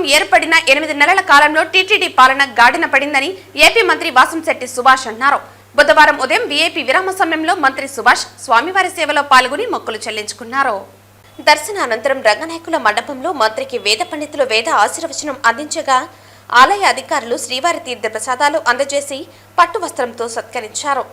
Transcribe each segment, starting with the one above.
ప్రభుత్వం ఏర్పడిన ఎనిమిది నెలల కాలంలో టీటీడీ పాలన గాడిన పడిందని ఏపీ మంత్రి వాసంశెట్టి సుభాష్ అన్నారు. బుధవారం ఉదయం వీఐపీ విరామ సమయంలో మంత్రి సుభాష్ స్వామివారి సేవలో పాల్గొని మొక్కులు చెల్లించుకున్నారు. దర్శనానంతరం రంగనాయకుల మండపంలో మంత్రికి వేద పండితులు వేద ఆశీర్వచనం అందించగా ఆలయ అధికారులు శ్రీవారి తీర్థ ప్రసాదాలు అందజేసి పట్టు వస్త్రంతో సత్కరించారు.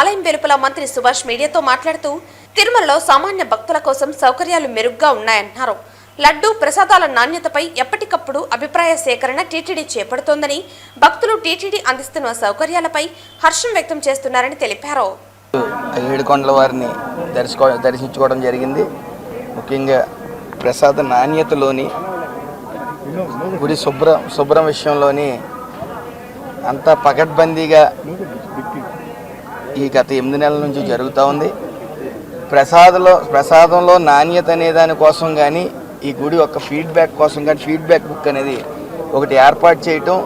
ఆలయం వెలుపల మంత్రి సుభాష్ మీడియాతో మాట్లాడుతూ తిరుమలలో సామాన్య భక్తుల కోసం సౌకర్యాలు మెరుగ్గా ఉన్నాయన్నారు. లడ్డు ప్రసాదాల నాణ్యతపై ఎప్పటికప్పుడు అభిప్రాయ సేకరణ టీటీడీ చేపడుతోందని భక్తులు టీటీడీ అందిస్తున్న సౌకర్యాలపై హర్షం వ్యక్తం చేస్తున్నారని తెలిపారు. ఏడుకొండల వారిని దర్శకో దర్శించుకోవడం జరిగింది. ముఖ్యంగా ప్రసాద నాణ్యతలోని గుడి శుభ్రం శుభ్రం విషయంలోని అంతా పకడ్బందీగా ఈ గత ఎనిమిది నెలల నుంచి జరుగుతూ ఉంది. ప్రసాదంలో ప్రసాదంలో నాణ్యత అనే దానికోసం కానీ ఈ గుడి యొక్క ఫీడ్బ్యాక్ కోసం కానీ ఫీడ్బ్యాక్ బుక్ అనేది ఒకటి ఏర్పాటు చేయటం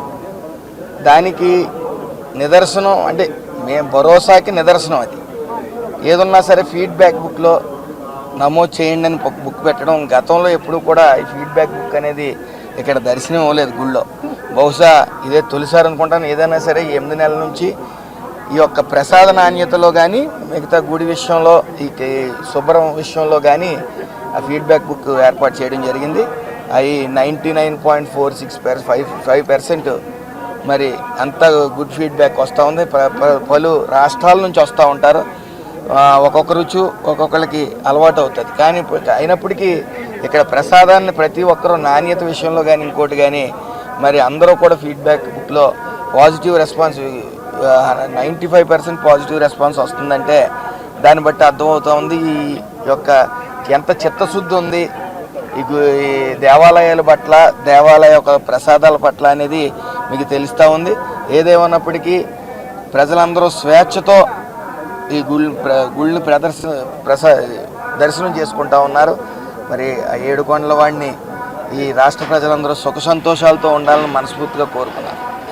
దానికి నిదర్శనం అంటే మేము భరోసాకి నిదర్శనం అది. ఏదున్నా సరే ఫీడ్బ్యాక్ బుక్లో నమోదు చేయండి అని బుక్ బుక్ పెట్టడం. గతంలో ఎప్పుడు కూడా ఈ ఫీడ్బ్యాక్ బుక్ అనేది ఇక్కడ దర్శనం ఇవ్వలేదు గుళ్ళో. బహుశా ఇదే తొలిసారి అనుకుంటాను. ఏదైనా సరే ఎనిమిది నెలల నుంచి ఈ యొక్క ప్రసాద నాణ్యతలో కానీ మిగతా గుడి విషయంలో ఈ శుభ్రం విషయంలో కానీ ఆ ఫీడ్బ్యాక్ బుక్ ఏర్పాటు చేయడం జరిగింది. అవి ninety nine point four six per five five percent మరి అంత గుడ్ ఫీడ్బ్యాక్ వస్తూ ఉంది. ప- ప- పలు రాష్ట్రాల నుంచి వస్తూ ఉంటారు. ఒక్కొక్క రుచి ఒక్కొక్కరికి అలవాటు అవుతుంది. కానీ ఇప్పుడు అయినప్పటికీ ఇక్కడ ప్రసాదాన్ని ప్రతి ఒక్కరూ నాణ్యత విషయంలో కానీ ఇంకోటి కానీ మరి అందరూ కూడా ఫీడ్బ్యాక్ బుక్లో positive response ninety five percent positive response వస్తుందంటే దాన్ని బట్టి అర్థమవుతా ఉంది ఈ యొక్క ఎంత చిత్తశుద్ధి ఉంది. ఈ దేవాలయాల పట్ల దేవాలయ యొక్క ప్రసాదాల పట్ల అనేది మీకు తెలుస్తూ ఉంది. ఏదేమన్నప్పటికీ ప్రజలందరూ స్వేచ్ఛతో ఈ గుళ్ళు ప్ర- ప్రదర్శన ప్రసా దర్శనం చేసుకుంటా ఉన్నారు. మరి ఆ ఏడు కొండల వాడిని ఈ రాష్ట్ర ప్రజలందరూ సుఖ సంతోషాలతో ఉండాలని మనస్ఫూర్తిగా కోరుకున్నారు